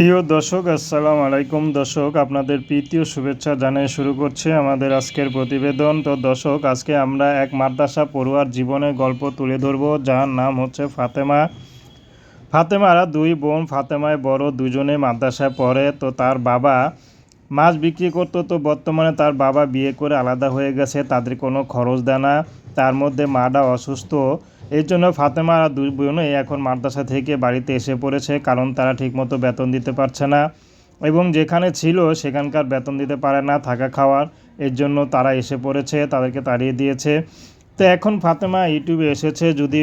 প্রিয় দর্শক, আসসালামু আলাইকুম। দর্শক, আপনাদের প্রীতীয় শুভেচ্ছা জানিয়ে শুরু করছে আমাদের আজকের প্রতিবেদন। তো দর্শক, আজকে আমরা এক মাদ্রাসা পড়ুয়ার জীবনের গল্প তুলে ধরব, যার নাম হচ্ছে ফাতেমা। ফাতেমারা দুই বোন, ফাতেমায় বড় দুজনে মাদ্রাসায় পড়ে। তো তার বাবা মাছ বিক্রি করতো, তো বর্তমানে তার বাবা বিয়ে করে আলাদা হয়ে গেছে, তাদের কোনো খরচ দেয় না। তার মধ্যে মাটা অসুস্থ। এর জন্য ফাতেমা আর দুই বোনই এখন মাদ্রাসা থেকে বাড়িতে এসে পড়েছে, কারণ তারা ঠিকমতো বেতন দিতে পারছে না। এবং যেখানে ছিল, সেখানকার বেতন দিতে পারে না থাকা খাওয়ার। এর জন্য তারা এসে পড়েছে, তাদেরকে তাড়িয়ে দিয়েছে। তো এখন ফাতেমা ইউটিউবে এসেছে, যদি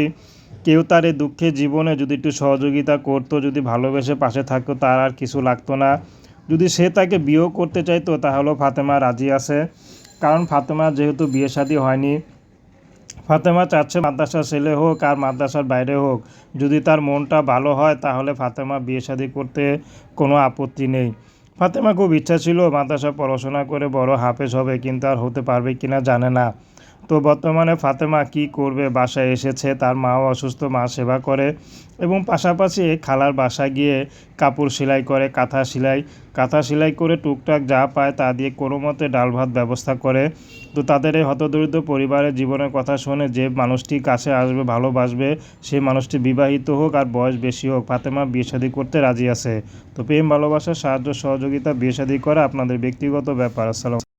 কেউ তার এই দুঃখের জীবনে যদি একটু সহযোগিতা করতো, যদি ভালোবেসে পাশে থাকতো, তার আর কিছু লাগতো না। যদি সে তাকে বিয়েও করতে চাইতো, তাহলেও ফাতেমা রাজি আছে। কারণ ফাতেমা যেহেতু বিয়ে শাদী হয়নি ফাতেমা চাচ্ছে মাদ্রাসার ছেলে হোক আর মাদ্রাসার বাইরে হোক। যদি তার মনটা ভালো হয়, তাহলে ফাতেমা বিয়ে শাদী করতে কোনো আপত্তি নেই। ফাতেমা খুব ইচ্ছা ছিল মাদ্রাসা পড়াশোনা করে বড় হাফেজ হবে, কিন্তু আর হতে পারবে কিনা জানে না। তো বর্তমানে ফাতেমা কি করবে? বাসায় এসেছে, তার মাও অসুস্থ, মা সেবা করে এবং পাশাপাশি খালার বাসায় গিয়ে কাপড় সেলাই করে, কাঁথা সেলাই কাঁথা সেলাই করে টুকটাক যা পায় তা দিয়ে কোনো মতে ডাল ভাত ব্যবস্থা করে। তো তাদের এই হতদরিদ্র পরিবারের জীবনের কথা শুনে যে মানুষটি কাছে আসবে, ভালোবাসবে, সেই মানুষটি বিবাহিত হোক আর বয়স বেশি হোক, ফাতেমা বিয়ে শাদী করতে রাজি আছে। তো প্রেম, ভালোবাসা, সাহায্য, সহযোগিতা বিয়ে করা আপনাদের ব্যক্তিগত ব্যাপার। আসসালাম